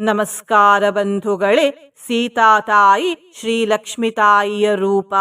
ನಮಸ್ಕಾರ ಬಂಧುಗಳೇ ಸೀತಾತಾಯಿ ಶ್ರೀಲಕ್ಷ್ಮಿತಾಯಿಯ ರೂಪ.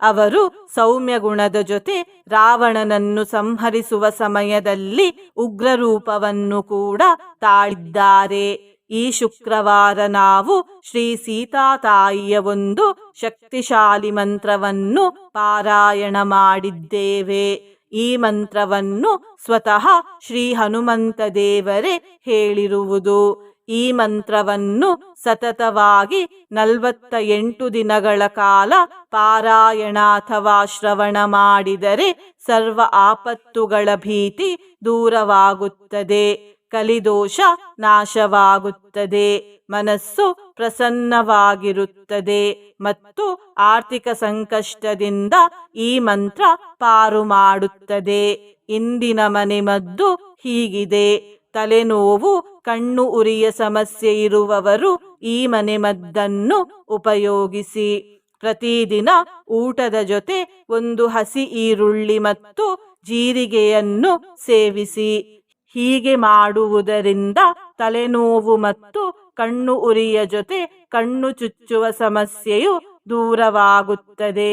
ಅವರು ಸೌಮ್ಯ ಗುಣದ ಜೊತೆ ರಾವಣನನ್ನು ಸಂಹರಿಸುವ ಸಮಯದಲ್ಲಿ ಉಗ್ರ ರೂಪವನ್ನು ಕೂಡ ತಾಳಿದ್ದಾರೆ. ಈ ಶುಕ್ರವಾರ ನಾವು ಶ್ರೀ ಸೀತಾತಾಯಿಯ ಒಂದು ಶಕ್ತಿಶಾಲಿ ಮಂತ್ರವನ್ನು ಪಾರಾಯಣ ಮಾಡಿದ್ದೇವೆ. ಈ ಮಂತ್ರವನ್ನು ಸ್ವತಃ ಶ್ರೀ ಹನುಮಂತ ದೇವರೇ ಹೇಳಿರುವುದು. ಈ ಮಂತ್ರವನ್ನು ಸತತವಾಗಿ ನಲವತ್ತ ಎಂಟು ದಿನಗಳ ಕಾಲ ಪಾರಾಯಣ ಅಥವಾ ಶ್ರವಣ ಮಾಡಿದರೆ ಸರ್ವ ಆಪತ್ತುಗಳ ಭೀತಿ ದೂರವಾಗುತ್ತದೆ, ಕಲಿದೋಷ ನಾಶವಾಗುತ್ತದೆ, ಮನಸ್ಸು ಪ್ರಸನ್ನವಾಗಿರುತ್ತದೆ ಮತ್ತು ಆರ್ಥಿಕ ಸಂಕಷ್ಟದಿಂದ ಈ ಮಂತ್ರ ಪಾರು ಮಾಡುತ್ತದೆ. ಇಂದಿನ ಮನೆಮದ್ದು ಹೀಗಿದೆ. ತಲೆನೋವು, ಕಣ್ಣು ಉರಿಯ ಸಮಸ್ಯೆ ಇರುವವರು ಈ ಮನೆಮದ್ದನ್ನು ಉಪಯೋಗಿಸಿ. ಪ್ರತಿದಿನ ಊಟದ ಜೊತೆ ಒಂದು ಹಸಿ ಈರುಳ್ಳಿ ಮತ್ತು ಜೀರಿಗೆಯನ್ನು ಸೇವಿಸಿ. ಹೀಗೆ ಮಾಡುವುದರಿಂದ ತಲೆನೋವು ಮತ್ತು ಕಣ್ಣು ಉರಿಯ ಜೊತೆ ಕಣ್ಣು ಚುಚ್ಚುವ ಸಮಸ್ಯೆಯು ದೂರವಾಗುತ್ತದೆ.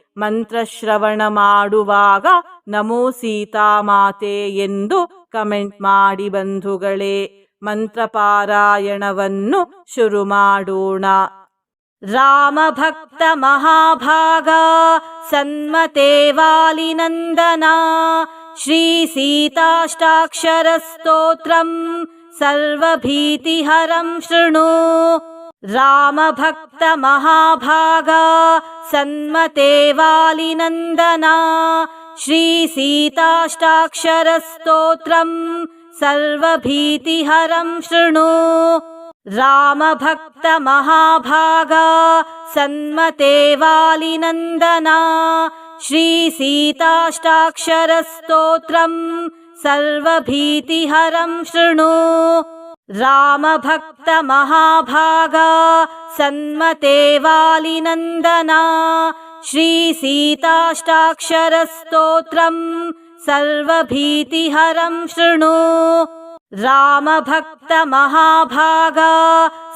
ಮಂತ್ರಶ್ರವಣ ಮಾಡುವಾಗ ನಮೋ ಸೀತಾಮಾತೆ ಎಂದು ಕಮೆಂಟ್ ಮಾಡಿ ಬಂಧುಗಳೇ, ಮಂತ್ರಪಾರಾಯಣವನ್ನು ಶುರು ಮಾಡೋಣ. ರಾಮಭಕ್ತ ಮಹಾಭಾಗ ಸನ್ಮತೆವಾಲಿನಂದನ ಶ್ರೀ ಸೀತಾಷ್ಟಾಕ್ಷರ ಸ್ತೋತ್ರಂ ಸರ್ವಭೀತಿಹರಂ ಶೃಣು. रामभक्तमहाभागा सन्मते वालिनन्दना श्रीसीताष्टाक्षरस्तोत्रं सर्वभीतिहरं शृणु। रामभक्तमहाभागा सन्मते वालिनन्दना श्रीसीताष्टाक्षरस्तोत्रं सर्वभीतिहरं शृणु रामभक्तमहाभागा सन्मते वालिनन्दना श्रीसीताष्टाक्षरस्तोत्रं सर्वभीतिहरं शृणु। रामभक्तमहाभागा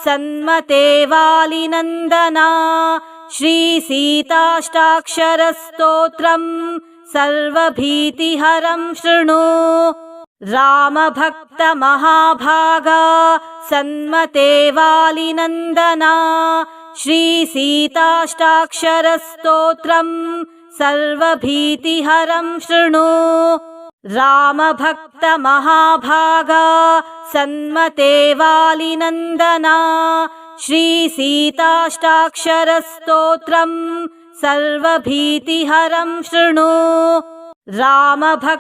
सन्मते वालिनन्दना श्रीसीताष्टाक्षरस्तोत्रं सर्वभीतिहरं शृणु रामभक्तमहाभागा सन्मते वालिनन्दना श्रीसीताष्टाक्षरस्तोत्रं सर्वभीतिहरं शृणु। रामभक्तमहाभागा सन्मते वालिनन्दना श्रीसीताष्टाक्षरस्तोत्रं सर्वभीतिहरं शृणु रामभक्तमहाभागा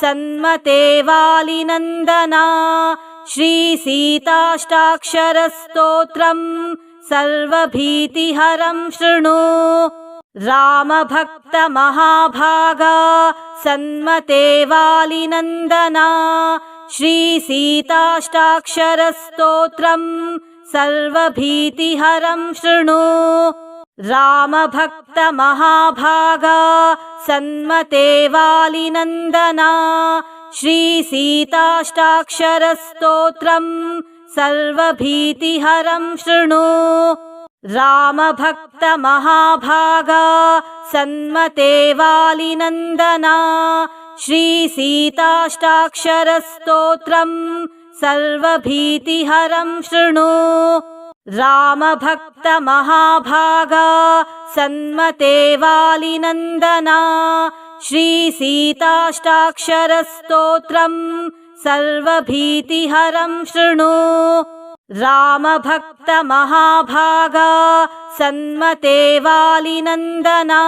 सन्मते वालिनन्दना श्रीसीताष्टाक्षरस्तोत्रं सर्वभीतिहरं शृणु। रामभक्तमहाभागा सन्मते वालिनन्दना श्रीसीताष्टाक्षरस्तोत्रं सर्वभीतिहरं शृणु रामभक्तमहाभागा सन्मते वालिनन्दना श्रीसीताष्टाक्षरस्तोत्रं सर्वभीतिहरं शृणु। रामभक्तमहाभागा सन्मते वालिनन्दना श्रीसीताष्टाक्षरस्तोत्रं सर्वभीतिहरं शृणु रामभक्तमहाभागा सन्मते वालिनन्दना श्रीसीताष्टाक्षरस्तोत्रं सर्वभीतिहरं शृणु। रामभक्तमहाभागा सन्मते वालिनन्दना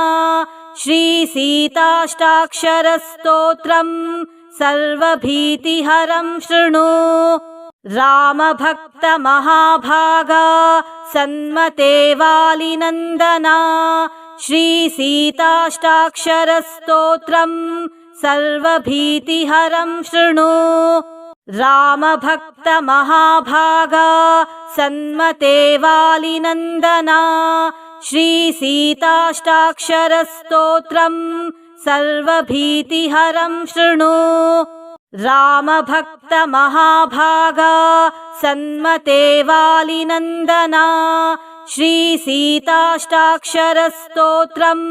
श्रीसीताष्टाक्षरस्तोत्रं सर्वभीतिहरं शृणु रामभक्तमहाभागा सन्मते वालिनन्दना। श्रीसीताष्टाक्षरस्तोत्रम् सर्वभीतिहरं शृणु। रामभक्तमहाभागा सन्मते वालिनन्दना। श्रीसीताष्टाक्षरस्तोत्रम् सर्वभीतिहरं शृणु रामभक्तमहाभागा सन्मते वालिनन्दना श्रीसीताष्टाक्षरस्तोत्रम्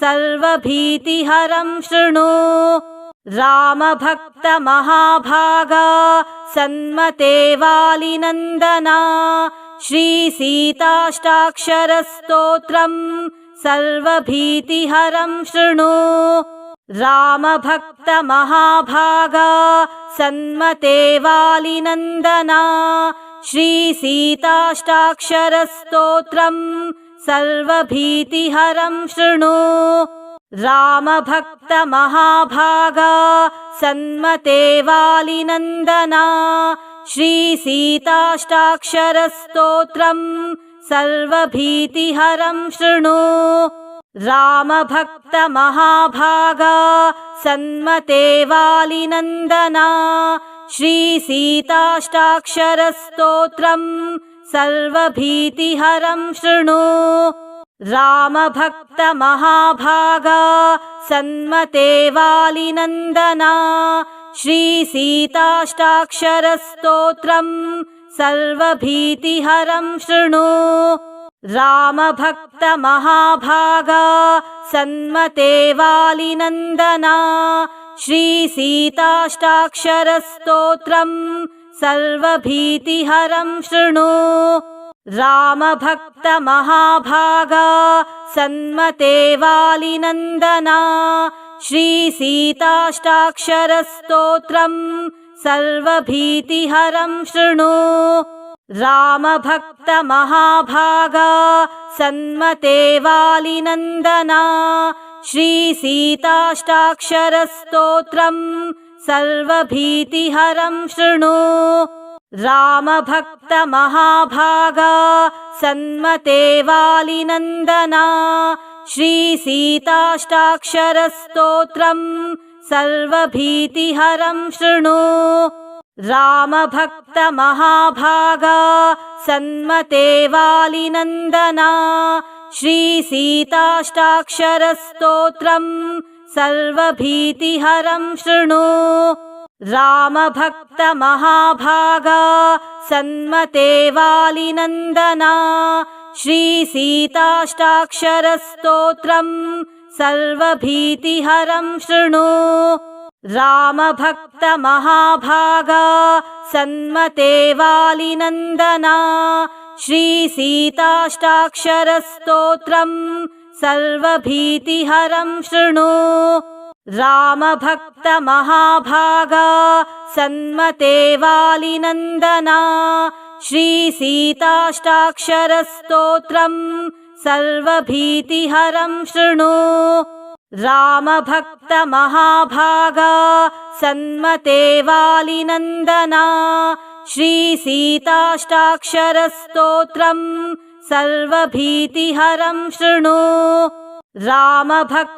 सर्वभीतिहरं शृणु। रामभक्तमहाभागा सन्मते वालिनन्दना श्रीसीताष्टाक्षरस्तोत्रम् सर्वभीतिहरं शृणु रामभक्तमहाभागा सन्मते वालिनन्दना श्रीसीताष्टाक्षरस्तोत्रम् सर्वभीतिहरं शृणु। रामभक्तमहाभागा सन्मते वालिनन्दना श्रीसीताष्टाक्षरस्तोत्रम् सर्वभीतिहरं शृणु रामभक्तमहाभागा सन्मते वालिनन्दना। श्रीसीताष्टाक्षरस्तोत्रम् सर्वभीतिहरं शृणु। रामभक्तमहाभागा सन्मते वालिनन्दना। श्रीसीताष्टाक्षरस्तोत्रम् सर्वभीतिहरं शृणु रामभक्तमहाभागा सन्मते वालिनन्दना श्रीसीताष्टाक्षरस्तोत्रम् सर्वभीतिहरं शृणु। रामभक्तमहाभागा सन्मते वालिनन्दना श्रीसीताष्टाक्षरस्तोत्रम् सर्वभीतिहरं शृणु रामभक्तमहाभागा सन्मते वालिनन्दना श्रीसीताष्टाक्षरस्तोत्रम् सर्वभीतिहरं शृणु। रामभक्तमहाभागा सन्मते वालिनन्दना श्रीसीताष्टाक्षरस्तोत्रम् सर्वभीतिहरं शृणु रामभक्तमहाभागा सन्मते वालिनन्दना श्रीसीताष्टाक्षरस्तोत्रम् सर्वभीतिहरं शृणु। रामभक्तमहाभागा सन्मते वालिनन्दना श्रीसीताष्टाक्षरस्तोत्रम् सर्वभीतिहरं शृणु रामभक्तमहाभागा सन्मते वालिनन्दना श्रीसीताष्टाक्षरस्तोत्रम् सर्वभीतिहरं शृणु। रामभक्तमहाभागा सन्मते वालिनन्दना श्रीसीताष्टाक्षरस्तोत्रम् सर्वभीतिहरं शृणु रामभक्तमहाभागा सन्मते वालिनन्दना श्रीसीताष्टाक्षरस्तोत्रम् सर्वभीतिहरं शृणु। रामभक्तमहाभागा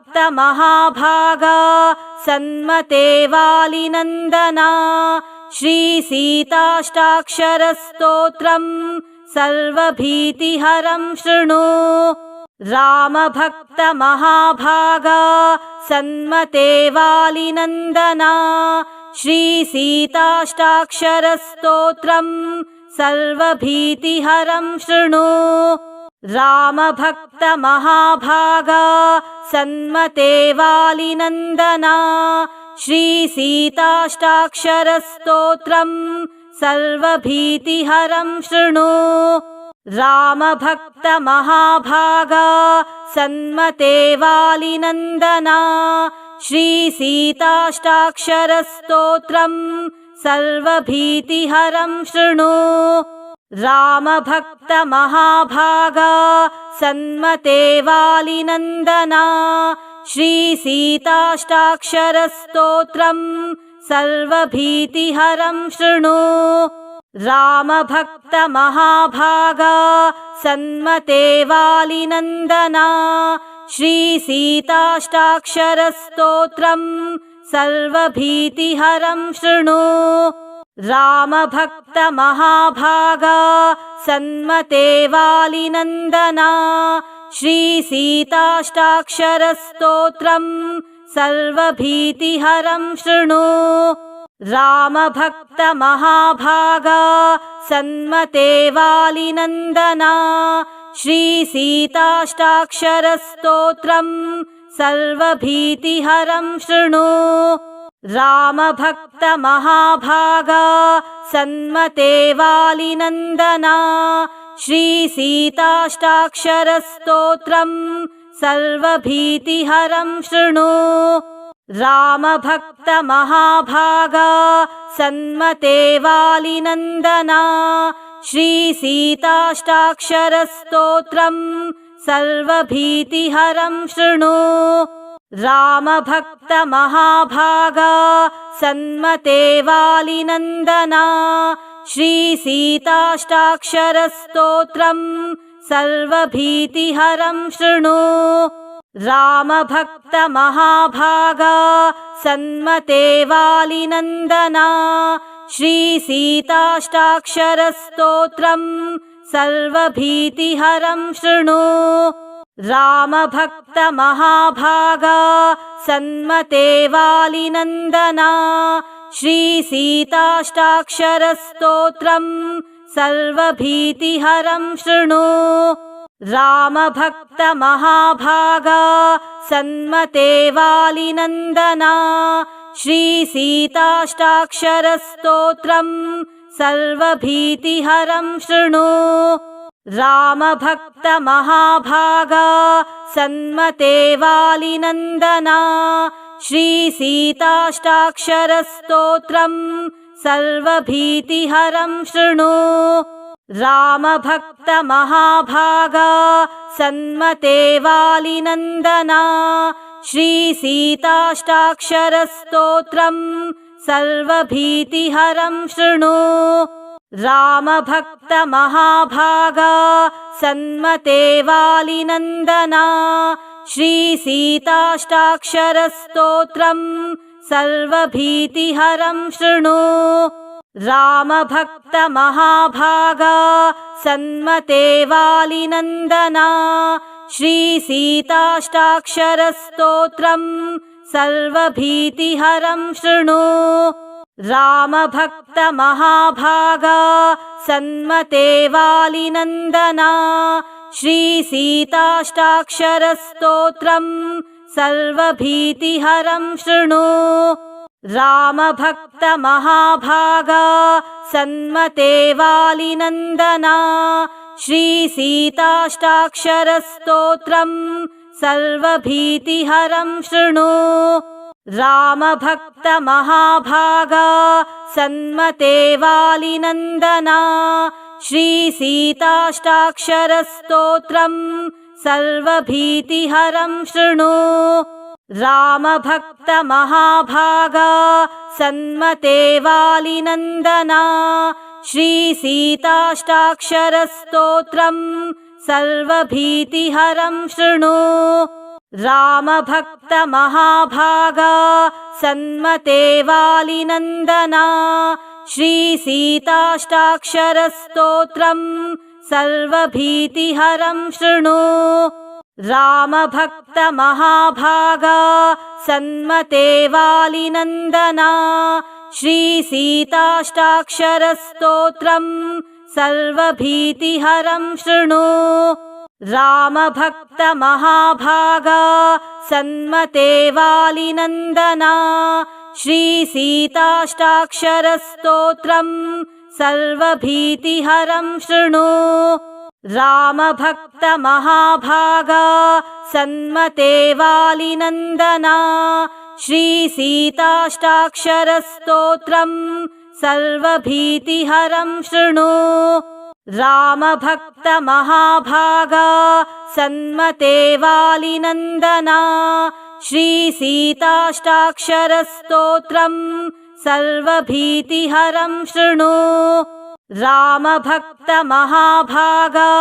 सन्मते वालिनन्दना श्रीसीताष्टाक्षरस्तोत्रम् सर्वभीतिहरं शृणु रामभक्तमहाभागा सन्मते वालिनन्दना श्रीसीताष्टाक्षरस्तोत्रम् सर्वभीतिहरं शृणु। रामभक्तमहाभागा सन्मते वालिनन्दना श्रीसीताष्टाक्षरस्तोत्रम् सर्वभीतिहरं शृणु रामभक्तमहाभागा सन्मते वालिनन्दना श्रीसीताष्टाक्षरस्तोत्रम् सर्वभीतिहरं शृणु। रामभक्तमहाभागा सन्मते वालिनन्दना श्रीसीताष्टाक्षरस्तोत्रम् सर्वभीतिहरं शृणु रामभक्तमहाभागा सन्मते वालिनन्दना श्रीसीताष्टाक्षरस्तोत्रम् सर्वभीतिहरं शृणु। रामभक्तमहाभागा सन्मते वालिनन्दना श्रीसीताष्टाक्षरस्तोत्रम् सर्वभीतिहरं शृणु रामभक्तमहाभागा सन्मते वालिनन्दना श्रीसीताष्टाक्षरस्तोत्रम् सर्वभीतिहरं शृणु। रामभक्तमहाभागा सन्मते वालिनन्दना श्रीसीताष्टाक्षरस्तोत्रम् सर्वभीतिहरं शृणु रामभक्तमहाभागा सन्मते वालिनन्दना श्रीसीताष्टाक्षरस्तोत्रम् सर्वभीतिहरं शृणु। रामभक्तमहाभागा सन्मते वालिनन्दना श्रीसीताष्टाक्षरस्तोत्रम् सर्वभीतिहरं शृणु रामभक्तमहाभागा सन्मते वालिनन्दना श्रीसीताष्टाक्षरस्तोत्रम् सर्वभीतिहरं शृणु। रामभक्तमहाभागा सन्मते वालिनन्दना श्रीसीताष्टाक्षरस्तोत्रम् सर्वभीतिहरं शृणु रामभक्तमहाभागा सन्मते वालिनन्दना श्रीसीताष्टाक्षरस्तोत्रम् सर्वभीतिहरं शृणु। रामभक्तमहाभागा सन्मते वालिनन्दना श्रीसीताष्टाक्षरस्तोत्रम् सर्वभीतिहरं शृणु रामभक्तमहाभागा सन्मते वालिनन्दना श्रीसीताष्टाक्षरस्तोत्रम् सर्वभीतिहरं शृणु। रामभक्तमहाभागा सन्मते वालिनन्दना श्रीसीताष्टाक्षरस्तोत्रम् सर्वभीतिहरं शृणु रामभक्तमहाभागा सन्मते वालिनन्दना श्रीसीताष्टाक्षरस्तोत्रम् सर्वभीतिहरं शृणु। रामभक्तमहाभागा सन्मते वालिनन्दना श्रीसीताष्टाक्षरस्तोत्रम् सर्वभीतिहरं शृणु रामभक्तमहाभागा सन्मते वालिनन्दना श्रीसीताष्टाक्षरस्तोत्रम् सर्वभीतिहरं शृणु। रामभक्तमहाभागा सन्मते वालिनन्दना श्रीसीताष्टाक्षरस्तोत्रम् सर्वभीतिहरं शृणु रामभक्तमहाभागा सन्मते वालिनन्दना श्रीसीताष्टाक्षरस्तोत्रम् सर्वभीतिहरं शृणु। रामभक्तमहाभागा सन्मते वालिनन्दना श्रीसीताष्टाक्षरस्तोत्रम् सर्वभीतिहरं शृणु रामभक्तमहाभागा सन्मते वालिनन्दना श्रीसीताष्टाक्षरस्तोत्रम् सर्वभीतिहरं शृणु। रामभक्तमहाभागा सन्मते वालिनन्दना श्रीसीताष्टाक्षरस्तोत्रम् सर्वभीतिहरं शृणु रामभक्तमहाभागा सन्मते वालिनन्दना श्रीसीताष्टाक्षरस्तोत्रम् सर्वभीतिहरं शृणु। रामभक्तमहाभागा सन्मते वालिनन्दना श्रीसीताष्टाक्षरस्तोत्रम् सर्वभीतिहरं शृणु रामभक्तमहाभागा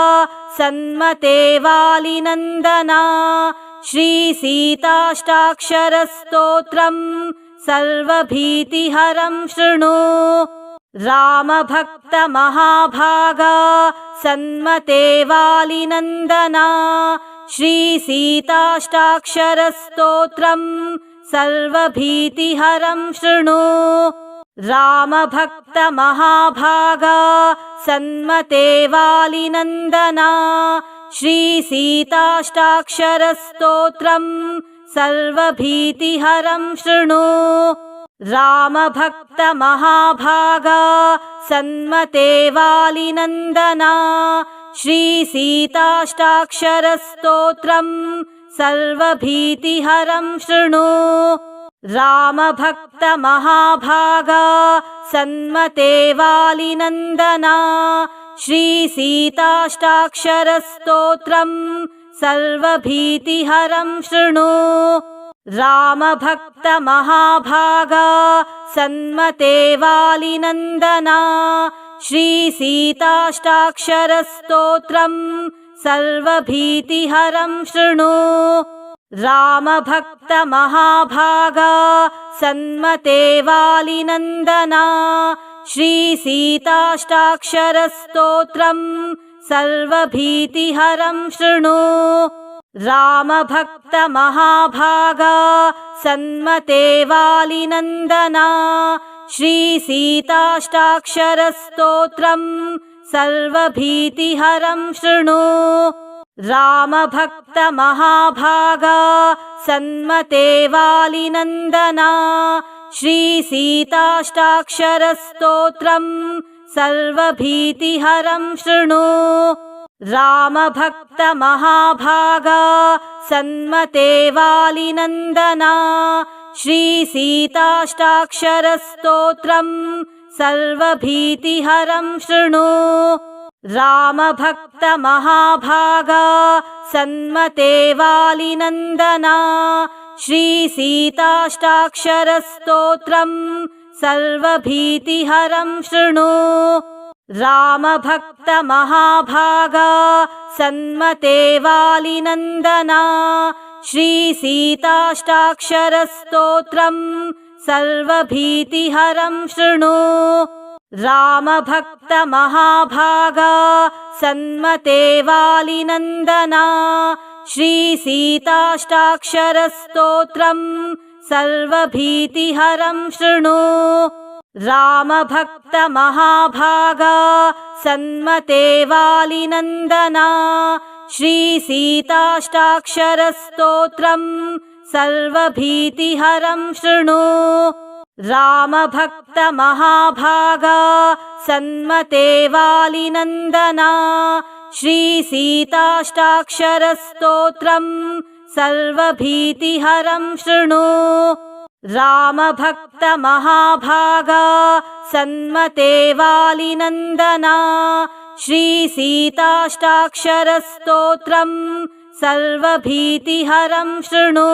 सन्मते वालिनन्दना श्रीसीताष्टाक्षरस्तोत्रम् सर्वभीतिहरं शृणु। रामभक्तमहाभागा सन्मते वालिनन्दना श्रीसीताष्टाक्षरस्तोत्रम् सर्वभीतिहरं शृणु रामभक्तमहाभागा सन्मते वालिनन्दना श्रीसीताष्टाक्षरस्तोत्रम् सर्वभीतिहरं शृणु। रामभक्तमहाभागा सन्मते वालिनन्दना श्रीसीताष्टाक्षरस्तोत्रम् सर्वभीतिहरं शृणु रामभक्तमहाभागा सन्मते वालिनन्दना श्रीसीताष्टाक्षरस्तोत्रम् सर्वभीतिहरं शृणु। रामभक्तमहाभागा सन्मते वालिनन्दना श्रीसीताष्टाक्षरस्तोत्रम् सर्वभीतिहरं शृणु रामभक्तमहाभागा सन्मते वालिनन्दना श्रीसीताष्टाक्षरस्तोत्रम् सर्वभीतिहरं शृणु। रामभक्तमहाभागा सन्मते वालिनन्दना श्रीसीताष्टाक्षरस्तोत्रम् सर्वभीतिहरं शृणु रामभक्तमहाभागा सन्मते वालिनन्दना श्रीसीताष्टाक्षरस्तोत्रम् सर्वभीतिहरं शृणु। रामभक्तमहाभागा सन्मते वालिनन्दना श्रीसीताष्टाक्षरस्तोत्रम् सर्वभीतिहरं शृणु रामभक्तमहाभागा सन्मते वालिनन्दना श्रीसीताष्टाक्षरस्तोत्रम् सर्वभीतिहरं शृणु। रामभक्तमहाभागा सन्मते वालिनन्दना श्रीसीताष्टाक्षरस्तोत्रम् सर्वभीतिहरं शृणु रामभक्तमहाभागा सन्मते वालिनन्दना श्रीसीताष्टाक्षरस्तोत्रम् सर्वभीतिहरं शृणु। रामभक्तमहाभागा सन्मते वालिनन्दना श्रीसीताष्टाक्षरस्तोत्रम् सर्वभीतिहरं शृणु रामभक्तमहाभागा सन्मते वालिनन्दना श्रीसीताष्टाक्षरस्तोत्रम् सर्वभीतिहरं शृणु। रामभक्तमहाभागा सन्मते वालिनन्दना श्रीसीताष्टाक्षरस्तोत्रम् सर्वभीतिहरं शृणु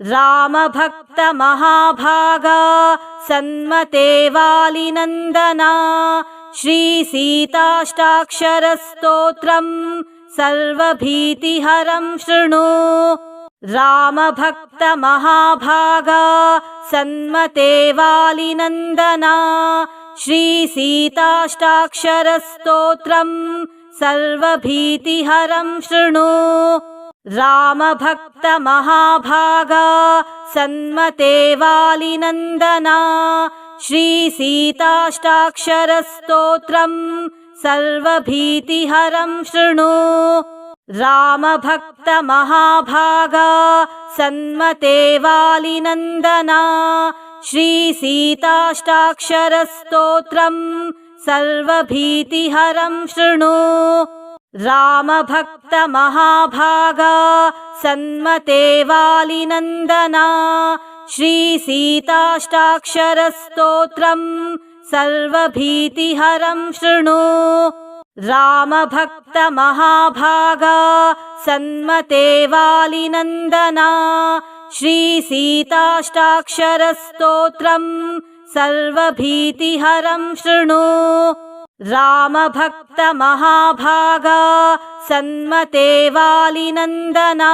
रामभक्तमहाभागा सन्मते वालिनन्दना। श्रीसीताष्टाक्षरस्तोत्रम् सर्वभीतिहरं शृणु। रामभक्तमहाभागा सन्मते वालिनन्दना। श्रीसीताष्टाक्षरस्तोत्रम् सर्वभीतिहरं शृणु रामभक्तमहाभागा सन्मते वालिनन्दना श्रीसीताष्टाक्षरस्तोत्रम् सर्वभीतिहरं शृणु। रामभक्तमहाभागा सन्मते वालिनन्दना श्रीसीताष्टाक्षरस्तोत्रम् सर्वभीतिहरं शृणु रामभक्तमहाभागा सन्मते वालिनन्दना श्रीसीताष्टाक्षरस्तोत्रम् सर्वभीतिहरं शृणु। रामभक्तमहाभागा सन्मते वालिनन्दना श्रीसीताष्टाक्षरस्तोत्रम् सर्वभीतिहरं शृणु रामभक्तमहाभागा सन्मते वालिनन्दना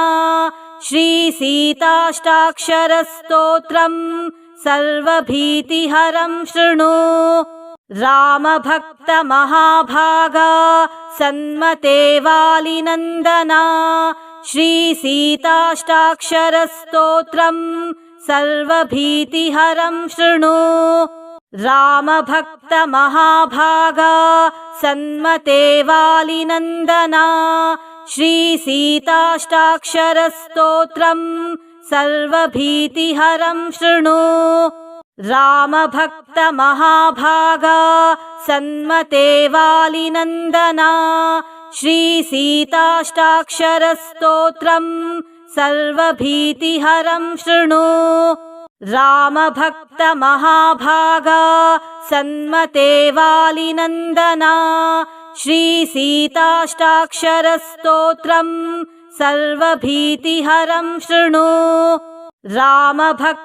श्रीसीताष्टाक्षरस्तोत्रम् सर्वभीतिहरं शृणु। रामभक्तमहाभागा सन्मते वालिनन्दना श्रीसीताष्टाक्षरस्तोत्रम् सर्वभीतिहरं शृणु रामभक्तमहाभागा सन्मते वालिनन्दना श्रीसीताष्टाक्षरस्तोत्रम् सर्वभीतिहरं शृणु। रामभक्तमहाभागा सन्मते वालिनन्दना श्रीसीताष्टाक्षरस्तोत्रम् सर्वभीतिहरं शृणु रामभक्तमहाभागा सन्मते वालिनन्दना श्रीसीताष्टाक्षरस्तोत्रम् सर्वभीतिहरं शृणु। रामभक्तमहाभागा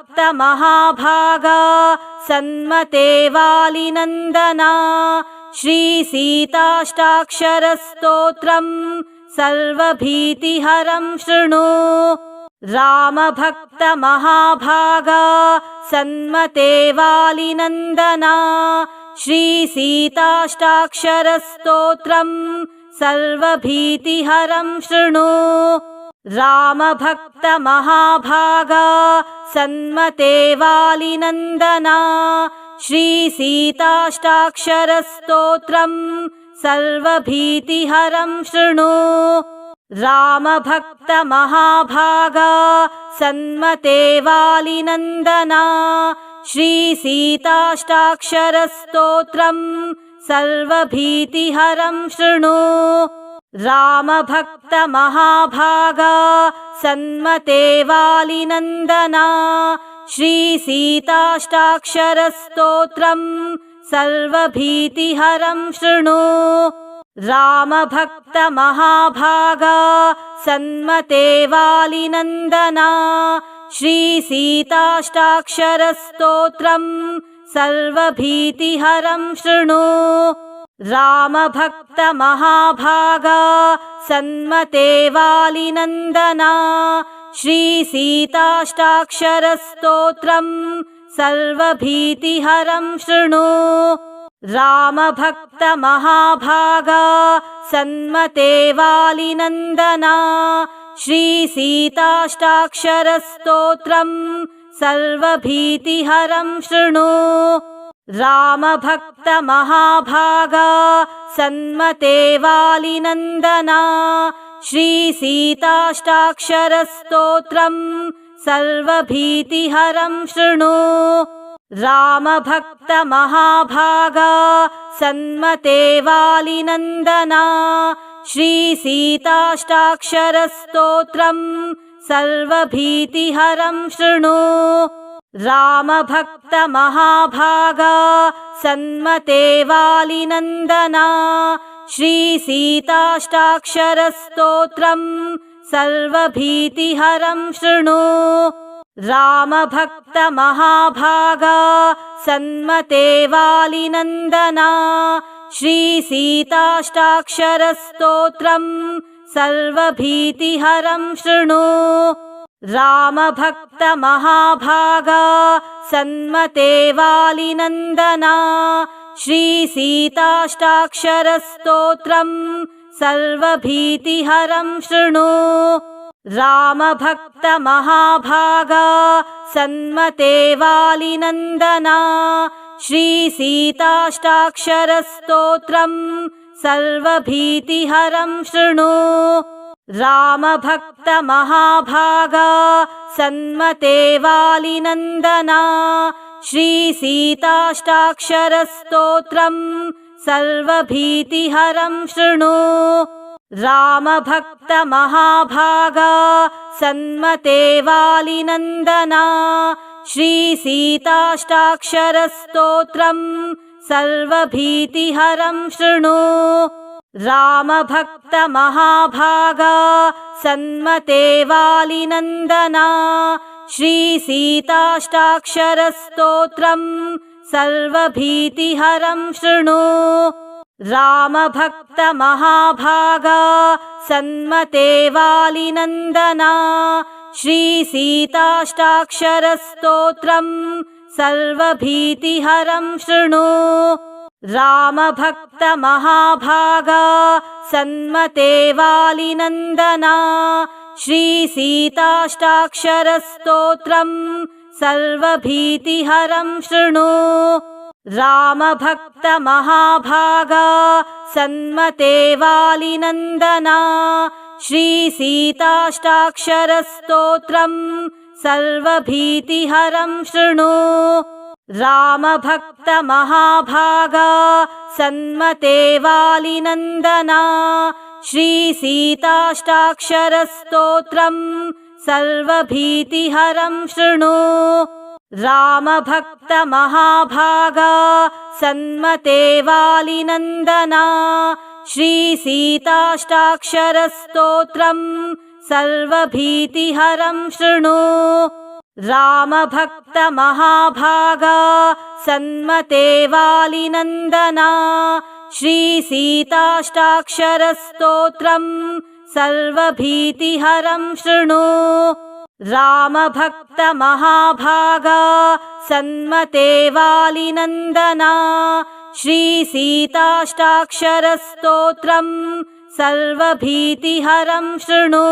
सन्मते वालिनन्दना श्रीसीताष्टाक्षरस्तोत्रम् सर्वभीतिहरं शृणु रामभक्तमहाभागा सन्मते वालिनन्दना श्रीसीताष्टाक्षरस्तोत्रम् सर्वभीतिहरं शृणु। रामभक्तमहाभागा सन्मते वालिनन्दना श्रीसीताष्टाक्षरस्तोत्रम् सर्वभीतिहरं शृणु रामभक्तमहाभागा सन्मते वालिनन्दना। श्रीसीताष्टाक्षरस्तोत्रम् सर्वभीतिहरं शृणु। रामभक्तमहाभागा सन्मते वालिनन्दना। श्रीसीताष्टाक्षरस्तोत्रम् सर्वभीतिहरं शृणु रामभक्तमहाभागा सन्मते वालिनन्दना श्रीसीताष्टाक्षरस्तोत्रम् सर्वभीतिहरं शृणु। रामभक्तमहाभागा सन्मते वालिनन्दना श्रीसीताष्टाक्षरस्तोत्रम् सर्वभीतिहरं शृणु रामभक्तमहाभागा सन्मते वालिनन्दना श्रीसीताष्टाक्षरस्तोत्रम् सर्वभीतिहरं शृणु। रामभक्तमहाभागा सन्मते वालिनन्दना श्रीसीताष्टाक्षरस्तोत्रम् सर्वभीतिहरं शृणु रामभक्तमहाभागा सन्मते वालिनन्दना। श्रीसीताष्टाक्षरस्तोत्रम् सर्वभीतिहरं शृणु। रामभक्तमहाभागा सन्मते वालिनन्दना। श्रीसीताष्टाक्षरस्तोत्रम् सर्वभीतिहरं शृणु रामभक्तमहाभागा सन्मते वालिनन्दना श्रीसीताष्टाक्षरस्तोत्रम् सर्वभीतिहरं शृणु। रामभक्तमहाभागा सन्मते वालिनन्दना श्रीसीताष्टाक्षरस्तोत्रम् सर्वभीतिहरं शृणु रामभक्तमहाभागा सन्मते वालिनन्दना श्रीसीताष्टाक्षरस्तोत्रम् सर्वभीतिहरं शृणु। रामभक्तमहाभागा सन्मते वालिनन्दना श्रीसीताष्टाक्षरस्तोत्रम् सर्वभीतिहरं शृणु रामभक्तमहाभागा सन्मते वालिनन्दना। श्रीसीताष्टाक्षरस्तोत्रम् सर्वभीतिहरं शृणु। रामभक्तमहाभागा सन्मते वालिनन्दना। श्रीसीताष्टाक्षरस्तोत्रम् सर्वभीतिहरं शृणु रामभक्तमहाभागा सन्मते वालिनन्दना श्रीसीताष्टाक्षरस्तोत्रम् सर्वभीतिहरं शृणु। रामभक्तमहाभागा सन्मते वालिनन्दना श्रीसीताष्टाक्षरस्तोत्रम् सर्वभीतिहरं शृणु रामभक्तमहाभागा सन्मते वालिनन्दना श्रीसीताष्टाक्षरस्तोत्रम् सर्वभीतिहरं शृणु। रामभक्तमहाभागा सन्मते वालिनन्दना श्रीसीताष्टाक्षरस्तोत्रम् सर्वभीतिहरं शृणु रामभक्तमहाभागा सन्मते वालिनन्दना श्रीसीताष्टाक्षरस्तोत्रम् सर्वभीतिहरं शृणु। रामभक्तमहाभागा सन्मते वालिनन्दना श्रीसीताष्टाक्षरस्तोत्रम् सर्वभीतिहरं शृणु रामभक्तमहाभागा सन्मते वालिनन्दना श्रीसीताष्टाक्षरस्तोत्रम् सर्वभीतिहरं शृणु